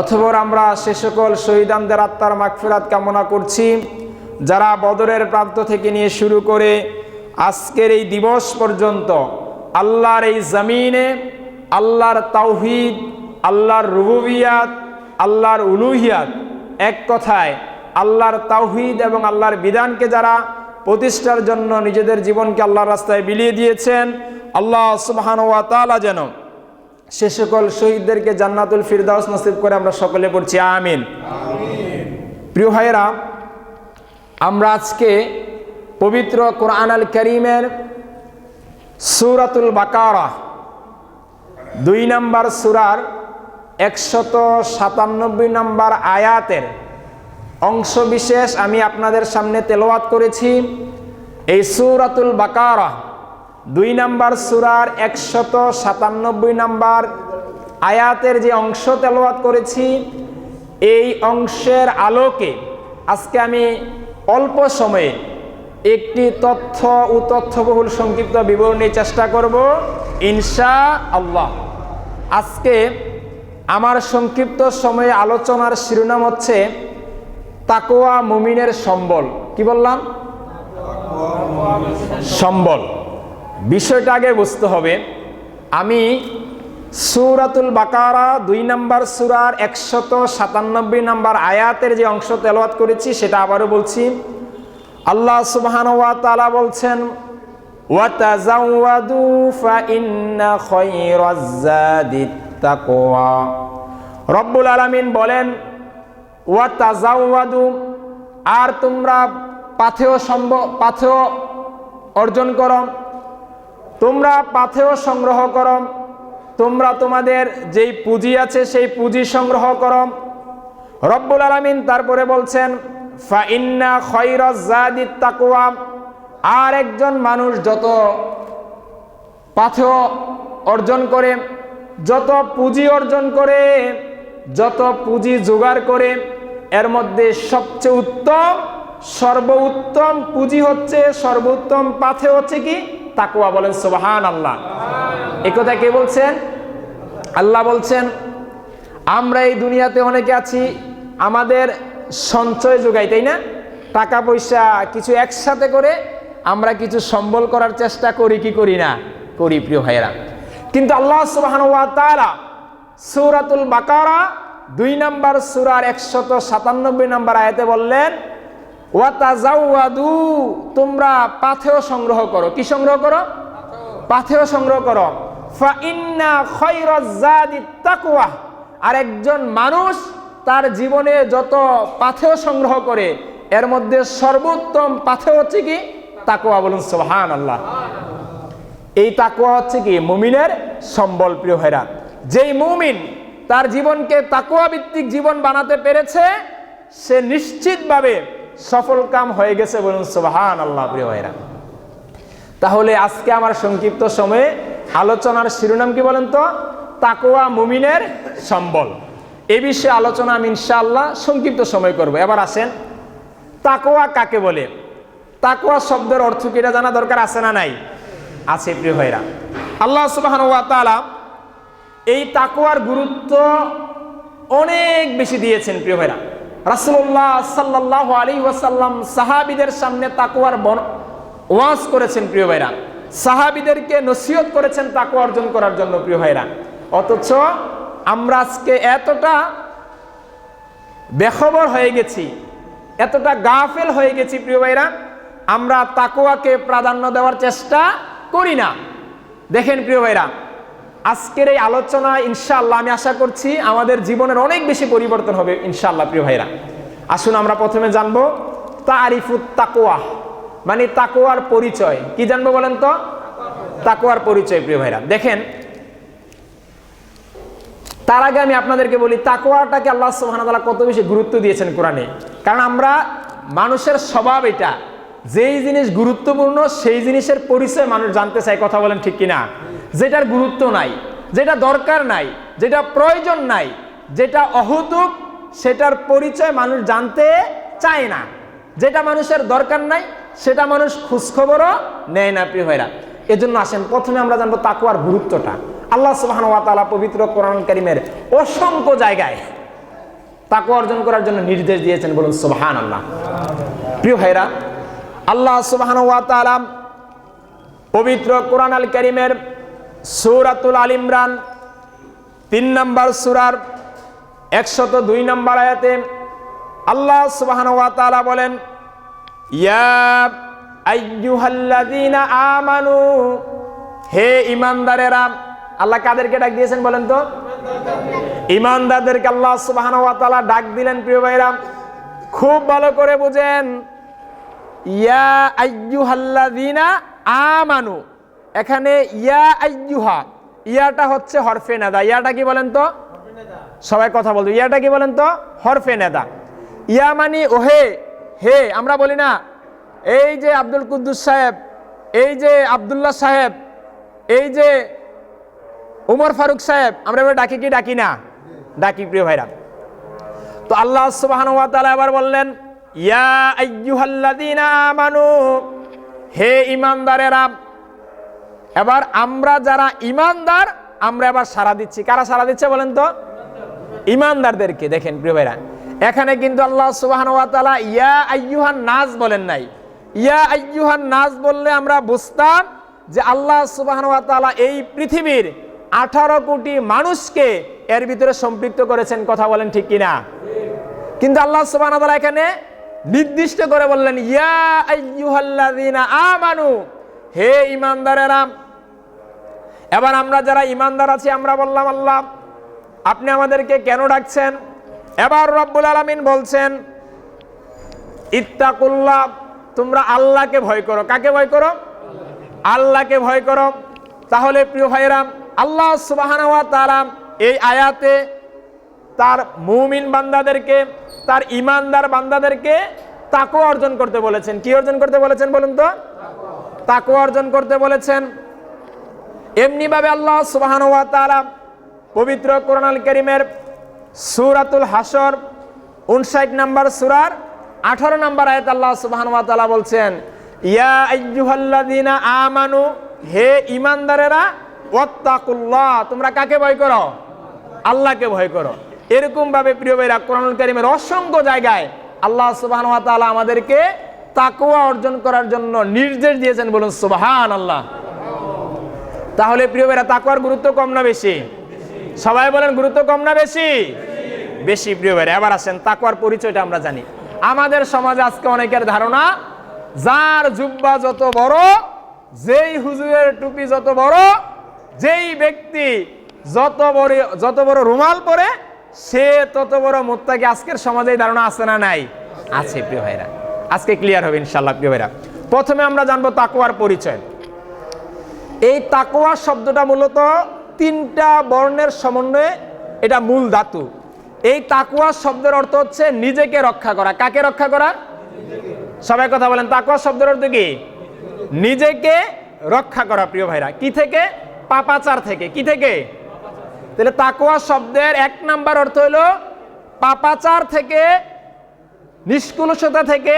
অথবা আমরা সে সকল শহীদানদের আত্মার মাগফিরাত কামনা করছি, যারা বদরের প্রান্ত থেকে নিয়ে শুরু করে আজকের এই দিবস পর্যন্ত আল্লাহর এই জমিনে, আল্লাহর তাওহিদ, আল্লাহর রুবুবিয়াত, আল্লাহর উলুহিয়াত এক কথায় আল্লাহর তাওহিদ এবং আল্লাহর বিধানকে যারা প্রতিষ্ঠার জন্য নিজেদের জীবনকে আল্লাহর রাস্তায় বিলিয়ে দিয়েছেন, আল্লাহ সুবহান ওয়া তাআলা যেন সে সকল শহীদদেরকে জান্নাতুল ফিরদাউস নসিব করে আমরা সকলে পড়ছি, আমিন। প্রিয় ভাইয়েরা, আমরা আজকে পবিত্র কোরআন আল করিমের সুরাতুল বাকারা, দুই নাম্বার সুরার একশত সাতানব্বই নাম্বার আয়াতের অংশ বিশেষ আমি আপনাদের সামনে তেলাওয়াত করেছি। এই সুরাতুল বাকারা দুই নাম্বার সুরার একশত সাতানব্বই নাম্বার আয়াতের যে অংশ তেলাওয়াত করেছি এই অংশের আলোকে আজকে আমি অল্প সময়ে একটি তথ্য ও তথ্যবহুল সংক্ষিপ্ত বিবরণী চেষ্টা করব ইনশা আল্লাহ আজকে আমার সংক্ষিপ্ত সময়ে আলোচনার শিরোনাম হচ্ছে তাকোয়া মুমিনের সম্বল। কি বললাম? সম্বল। বিষয়টা আগে বুঝতে হবে। আমি সুরাতুল বাকারা দুই নাম্বার সুরার একশত সাতানব্বই নাম্বার আয়াতের যে অংশ তেলাওয়াত করেছি, সেটা আবারও বলছি। আল্লাহ সুবহান ওয়া তাআলা বলছেন রব্বুল আলামিন বলেন আর তোমরা পাথেয় সম্ভব পাথেয় অর্জন করো। তোমরা পাথেও সংগ্রহ করো। তোমরা তোমাদের যেই পুঁজি আছে সেই পুঁজি সংগ্রহ করো। রব্বুল আলামিন তারপরে বলছেন ফাইন্না খৈরজ জাদিত তাকওয়া। আর একজন মানুষ যত পাথেও অর্জন করে, যত পুঁজি অর্জন করে, যত পুঁজি জোগাড় করে, এর মধ্যে সবচেয়ে উত্তম, সর্বোত্তম পুঁজি হচ্ছে, সর্বোত্তম পাথে হচ্ছে কি? তাকুয়া বলেন সোবাহান আল্লাহ এ কথা কে বলছেন? আল্লাহ বলছেন, আমরা এই দুনিয়াতে অনেকে আছি, আমাদের সঞ্চয় যোগাই তাই না? টাকা পয়সা কিছু একসাথে করে আমরা কিছু সম্বল করার চেষ্টা করি, কি করি না? করি, প্রিয় ভাইয়েরা। কিন্তু আল্লাহ সুবাহান তাআলা সূরাতুল বাকারা দুই নাম্বার সূরার একশত সাতানব্বই নাম্বার আয়াতে বললেন ওয়াতাজাওয়াদু, তোমরা পাথেয় সংগ্রহ করো। কি সংগ্রহ করো? পাথেয় সংগ্রহ করো। ফা ইন্না খৈরাজ জাদিত তাকওয়া। আর একজন মানুষ তার জীবনে যত পাথেয় সংগ্রহ করে, এর মধ্যে সর্বোত্তম পাথেয় হচ্ছে কি? তাকওয়া বলুন সুবহান আল্লাহ এই তাকুয়া হচ্ছে কি? মুমিনের সম্বল, প্রিয় হেরা যেই মুমিন তার জীবনকে তাকুয়া ভিত্তিক জীবন বানাতে পেরেছে, সে নিশ্চিতভাবে সফল কাম হয়ে গেছে বলুন সুবহান আল্লাহ প্রিয় ভাইরা। তাহলে আজকে আমার সংক্ষিপ্ত সময়ে আলোচনার শিরোনাম কি বলেন তো? তাকুয়া মুমিনের সম্বল। এ বিষয়ে আলোচনা আমি ইনশাআল্লাহ সংক্ষিপ্ত সময় করব। এবার আসেন তাকুয়া কাকে বলে? তাকুয়া শব্দের অর্থ কি এটা জানা দরকার আছে না নাই? আছে, প্রিয় ভাইরা। আল্লাহ সুবহান এই তাকুয়ার গুরুত্ব অনেক বেশি দিয়েছেন, প্রিয় ভাইরা। রাসূলুল্লাহ সাল্লাল্লাহু আলাইহি ওয়াসাল্লাম সাহাবীদের সামনে তাকুয়ার ওয়াজ করেছেন প্রিয় ভাইরা। সাহাবীদেরকে নসিহত করেছেন তাকুয়া অর্জন করার জন্য প্রিয় ভাইরা। অথচ আমরা আজকে এতটা বেখবর হয়ে গেছি, এতটা গাফেল হয়ে গেছি প্রিয় ভাইরা, আমরা তাকুয়াকে প্রাধান্য দেওয়ার চেষ্টা করি না। দেখেন প্রিয় ভাইরা আজকের এই আলোচনা, ইনশাআল্লাহ, আমি আশা করছি আমাদের জীবনের অনেক বেশি পরিবর্তন হবে, ইনশাআল্লাহ, প্রিয় ভাইরা। আসুন আমরা প্রথমে জানব, তারিফুত তাকোয়া মানে তাকোয়ার পরিচয়। কি জানব বলেন তো? তাকোয়ার পরিচয়, প্রিয় ভাইরা। দেখেন, তার আগে আমি আপনাদেরকে বলি তাকোয়াটাকে আল্লাহ সুবহানাহু কত বেশি গুরুত্ব দিয়েছেন কোরআনে। কারণ আমরা মানুষের স্বভাব এটা। যেই জিনিস গুরুত্বপূর্ণ, সেই জিনিসের পরিচয় মানুষ জানতে চায়, কথা বলেন ঠিক কিনা। যেটার গুরুত্ব নাই, যেটা দরকার নাই, যেটা প্রয়োজন নাই, যেটা অহতুক, সেটার পরিচয় মানুষ জানতে চায় না। যেটা মানুষের দরকার নাই, সেটা মানুষ খোঁজখবরও নেয় না, প্রিয় ভাইরা। এজন্য আসেন, প্রথমে আমরা জানব তাকুয়ার গুরুত্বটা। আল্লাহ সুবহান ওয়া তাআলা পবিত্র কোরআন কারীমের অসংখ্য জায়গায় তাকে অর্জন করার জন্য নির্দেশ দিয়েছেন, বলুন সুবহান আল্লাহ প্রিয় ভাইরা আল্লাহ সুবহান ওয়া পবিত্র কোরআন আল করিমের সূরাতুল আল ইমরান তিন নম্বর সূরার একশত দুই নম্বর আয়াতে আল্লাহ সুবহান ওয়া বলেন, ইয়া আমানু, হে ইমানদারেরা আল্লাহ কাদেরকে ডাক দিয়েছেন বলেন তো? ইমানদারদেরকে আল্লাহ সুবহানাহু ওয়া ডাক দিলেন প্রিয় ভাইরা, খুব ভালো করে বুঝেন। ইয়া আইয়ুহাল্লাযীনা আমানু। এখানে ইয়া আইয়ুহা, ইয়াটা হচ্ছে হরফে নাদা। ইয়াটা কি বলেন তো? সবাই কথা বলতো। ইয়াটা কি বলেন তো? হরফে নেদা। ইয়া মানি ওহে, হে, আমরা বলি না। এই যে আব্দুল কুদ্দুস সাহেব, এই যে আব্দুল্লাহ সাহেব, এই যে উমর ফারুক সাহেব, আমরা এবার ডাকি কি, ডাকি না? ডাকি, প্রিয় ভাইরা। তো আল্লাহ সুবহানাহু ওয়া তাআলা এবার বললেন ইয়া আইয়ুহাল্লাযীনা আমানু, হে ঈমানদারেরা এবার আমরা যারা ঈমানদার আমরা এবার সারা দিচ্ছি। কারা সারা দিচ্ছে বলেন তো? ইমানদারদেরকে। দেখেন প্রিয় ভাইরা, এখানে কিন্তু আল্লাহ সুবহানাহু ওয়া তাআলা ইয়া আইয়ুহান নাস বলেন নাই। ইয়া আইয়ুহান নাস বললে আমরা বুঝতাম যে আল্লাহ সুবহানাহু ওয়া তাআলা এই পৃথিবীর আঠারো কোটি মানুষকে এর ভিতরে সম্পৃক্ত করেছেন। কথা বলেন ঠিক কিনা? কিন্তু আল্লাহ তাআলা এখানে নির্দিষ্ট করে বললেন, ইয়া আমানু, হে ইমানদারেরা এবার আমরা যারা ইমানদার আছি, আমরা বললাম, আল্লাহ, আপনি আমাদেরকে কেন ডাকছেন? এবার রব্বুল আলামিন বলছেন, ইত্তাকুল্লাহ, তোমরা আল্লাহকে ভয় করো। কাকে ভয় করো? আল্লাহকে ভয় করো। তাহলে প্রিয় ভাইরা আল্লাহ তাআলা এই আয়াতে তার মুমিন বান্দাদেরকে, তার ইমানদার বান্দাদেরকে তাকও অর্জন করতে বলেছেন। কি অর্জন করতে বলেছেন বলুন তো? তাকও অর্জন করতে বলেছেন। এমনিভাবে আল্লাহ সুবহানাহু ওয়া পবিত্র কোরআন আল করিমের সুরাতুল হাসর উনষাট নাম্বার সুরার আঠারো নাম্বার আয়াত আল্লাহ সুবহানাহু ওয়া তাআলা বলছেন, ইয়া আইয়ুহাল্লাযীনা আমানু, হে ঈমানদারেরা, ওয়াত্তাকুল্লাহ। তোমরা কাকে ভয় করো? আল্লাহকে ভয় করো। এরকম ভাবে প্রিয় ভাইরা কোরআনুল অসংখ্য জায়গায় আল্লাহ সুবহানাহু ওয়া তাআলা আমাদেরকে তাকওয়া অর্জন করার জন্য নির্দেশ দিয়েছেন বলুন সুবহান আল্লাহ তাহলে প্রিয় ভাইরা, তাকওয়ার গুরুত্ব কম না বেশি? সবাই বলেন গুরুত্ব কম না বেশি? বেশি প্রিয় ভাইরা, এবার আসেন, তাকওয়ার পরিচয়টা আমরা জানি। আমাদের সমাজে আজকে অনেকের ধারণা, যার জুব্বা যত বড়, যেই হুজুরের টুপি যত বড়, যেই ব্যক্তি যত বড় যত বড় রুমাল পরে সে তত বড় মোত্তাকি আজকের সমাজে ধারণা আছে না নাই? আছে, প্রিয় ভাইরা। আজকে ক্লিয়ার হবে ইনশাল্লাহ প্রিয় ভাইরা। প্রথমে আমরা জানব তাকওয়ার পরিচয়। এই তাকওয়া শব্দটা মূলত তিনটা বর্ণের সমন্বয়ে এটা মূল ধাতু। এই তাকওয়া শব্দের অর্থ হচ্ছে নিজেকে রক্ষা করা। কাকে রক্ষা করা? সবাই কথা বলেন, তাকওয়া শব্দের অর্থ কি? নিজেকে রক্ষা করা, প্রিয় ভাইরা। কি থেকে? পাপাচার থেকে। কি থেকে? তাহলে তাকওয়া শব্দের এক নাম্বার অর্থ হলো পাপাচার থেকে, নিষ্কুলসতা থেকে,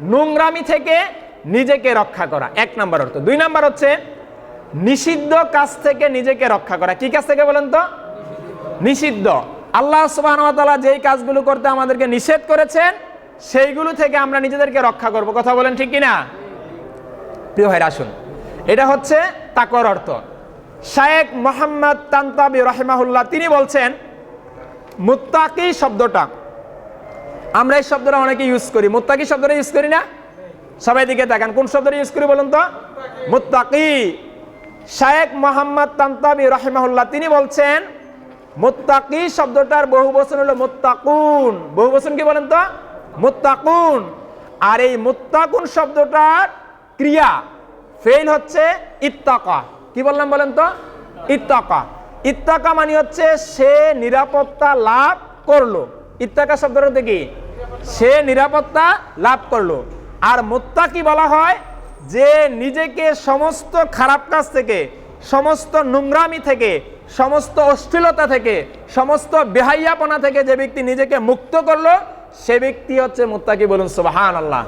নোংরামি থেকে নিজেকে রক্ষা করা। এক নাম্বার অর্থ। দুই নাম্বার হচ্ছে নিষিদ্ধ কাজ থেকে নিজেকে রক্ষা করা। কি কাজ থেকে বলেন তো? নিষিদ্ধ। আল্লাহ ওয়া যেই কাজগুলো করতে আমাদেরকে নিষেধ করেছেন, সেইগুলো থেকে আমরা নিজেদেরকে রক্ষা করব। কথা বলেন ঠিক কি না প্রিয় ভাইরা, আসুন। এটা হচ্ছে তাকওয়ার অর্থ। শায়েক মোহাম্মদ তান্তাবি রাহিমাহুল্লাহ, তিনি বলছেন, মুত্তাকি শব্দটা। আমরা এই শব্দটা অনেকে ইউজ করি। মুত্তাকি শব্দটা ইউজ করি না? সবাই দিকে দেখান কোন শব্দটা ইউজ করি বলুন তো? মুত্তাকি। শায়েক মোহাম্মদ তান্তাবি রাহিমাহুল্লাহ, তিনি বলছেন, মুত্তাকি শব্দটার বহু বচন হলো মুত্তাকুন। বহু বচন কি বলেন তো? মুত্তাকুন। আর এই মুত্তাকুন শব্দটার ক্রিয়া ফেল হচ্ছে ইত্তাকা। কি বললাম বলেন তো? ইত্তাকা। ইত্তাকা মানে হচ্ছে সে নিরাপত্তা লাভ করল। ইত্তাকা শব্দের অর্থ কি? সে নিরাপত্তা লাভ করল। আর মুত্তাকি বলা হয় যে নিজেকে সমস্ত খারাপ কাজ থেকে, সমস্ত নোংরামি থেকে, সমস্ত অশ্লীলতা থেকে, সমস্ত বেহাইয়াপনা থেকে যে ব্যক্তি নিজেকে মুক্ত করল, সে ব্যক্তি হচ্ছে মুত্তাকি বলুন সুবাহান আল্লাহ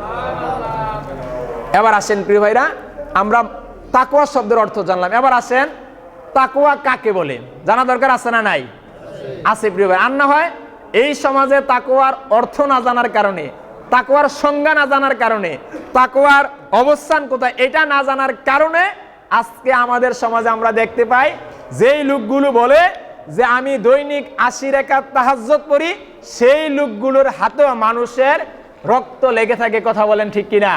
এবার আসেন প্রিয় ভাইরা, আমরা তাকুয়া শব্দের অর্থ জানলাম। এবার আসেন তাকুয়া কাকে বলে? জানা দরকার আছে না নাই? আছে প্রিয় ভাই। আর না হয়, এই সমাজে তাকুয়ার অর্থ না জানার কারণে তাকোয়ার সংজ্ঞা না জানার কারণে তাকোয়ার অবস্থান কোথায় এটা না জানার কারণে আজকে আমাদের সমাজে আমরা দেখতে পাই, যেই লোকগুলো বলে যে আমি দৈনিক আশি রেখা তাহাজ্জত পড়ি, সেই লোকগুলোর হাতেও মানুষের রক্ত লেগে থাকে, কথা বলেন ঠিক কিনা?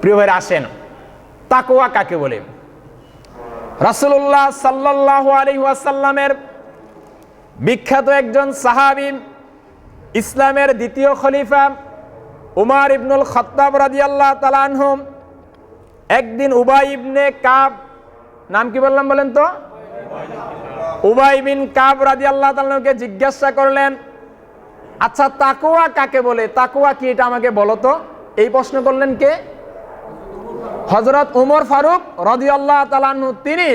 প্রিয় ভাইরা আসেন। তাকোয়া কাকে বলে? রাসূলুল্লাহ সাল্লাল্লাহু আলাইহি ওয়াসাল্লামের বিখ্যাত একজন সাহাবী, ইসলামের দ্বিতীয় খলিফা উমার ইবনুল খত্তাব রাদিয়াল্লাহু তাআলা আনহুম একদিন উবাই ইবনে কাব, নাম কি বললাম বলেন তো? উবাই বিন কাব রাজি আল্লাহ তাআলাকে জিজ্ঞাসা করলেন আচ্ছা তাকোয়া কাকে বলে? তাকোয়া কি এটা আমাকে বলো তো? এই প্রশ্ন করলেন কে? হজরত উমর ফারুক রদিয়াল্লাহ তালানু তিনি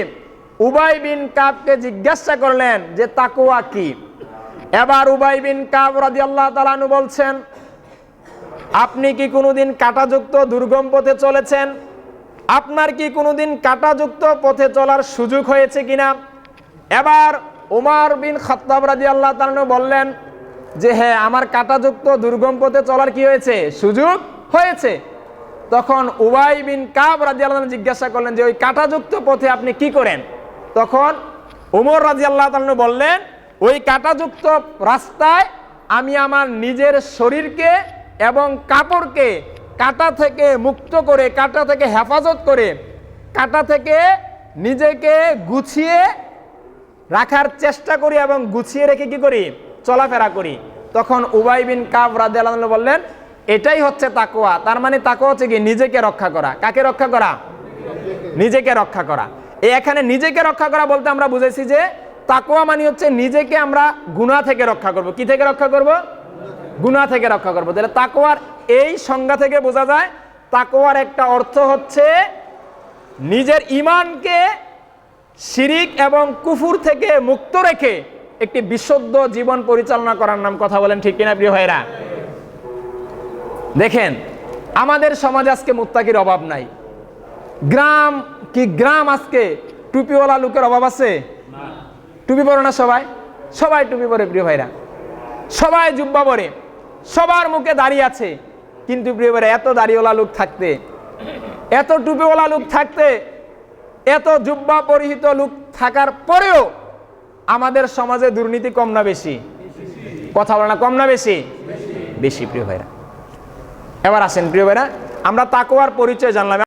উবাই বিন কাবকে জিজ্ঞাসা করলেন যে তাকুয়া কি? এবার উবাই বিন কাব রদিয়াল্লাহ তালানু বলছেন, আপনি কি কোনোদিন কাটাযুক্ত দুর্গম পথে চলেছেন? আপনার কি কোনোদিন কাটাযুক্ত পথে চলার সুযোগ হয়েছে কিনা? এবার উমার বিন খত্তাব আল্লাহ তালানু বললেন যে হ্যাঁ আমার কাটাযুক্ত দুর্গম পথে চলার কি হয়েছে? সুযোগ হয়েছে। তখন উবাই বিন কাব রাজিয়াল্লাহ জিজ্ঞাসা করলেন যে, ওই কাঁটাযুক্ত পথে আপনি কি করেন? তখন উমর রাজিয়াল্লাহ তালন বললেন, ওই কাঁটাযুক্ত রাস্তায় আমি আমার নিজের শরীরকে এবং কাপড়কে কাটা থেকে মুক্ত করে, কাটা থেকে হেফাজত করে, কাটা থেকে নিজেকে গুছিয়ে রাখার চেষ্টা করি এবং গুছিয়ে রেখে কি করি? চলাফেরা করি। তখন উবাই বিন কাব রাদিয়াল্লাহু বললেন এটাই হচ্ছে তাকোয়া তার মানে তাকোয়া হচ্ছে কি নিজেকে রক্ষা করা। কাকে রক্ষা করা? নিজেকে রক্ষা করা। এখানে নিজেকে রক্ষা করা বলতে আমরা বুঝেছি যে তাকোয়া মানে হচ্ছে নিজেকে আমরা গুনাহ থেকে রক্ষা করব। কি থেকে রক্ষা করব? গুনাহ থেকে রক্ষা করব। তাহলে তাকোয়ার এই সংজ্ঞা থেকে বোঝা যায় তাকোয়ার একটা অর্থ হচ্ছে নিজের ইমানকে শিরিক এবং কুফুর থেকে মুক্ত রেখে একটি বিশুদ্ধ জীবন পরিচালনা করার নাম কথা বলেন ঠিক কিনা প্রিয় ভাইরা দেখেন, আমাদের সমাজে আজকে মুত্তাকির অভাব নাই। গ্রাম কি গ্রাম আজকে? টুপিওয়ালা লোকের অভাব আছে? টুপি পরে না সবাই? সবাই টুপি পরে, প্রিয় ভাইরা। সবাই জুব্বা পরে। সবার মুখে দাড়ি আছে। কিন্তু প্রিয় ভাইরা, এত দাড়িওয়ালা লোক থাকতে, এত টুপিওয়ালা লোক থাকতে, এত জুব্বা পরিহিত লোক থাকার পরেও আমাদের সমাজে দুর্নীতি কম না বেশি? কথা বলে না, কম না বেশি? বেশি, প্রিয় ভাইরা। এবার আসেন প্রিয় ভাইরা। আমরা তাকোয়ার পরিচয় জানলাম।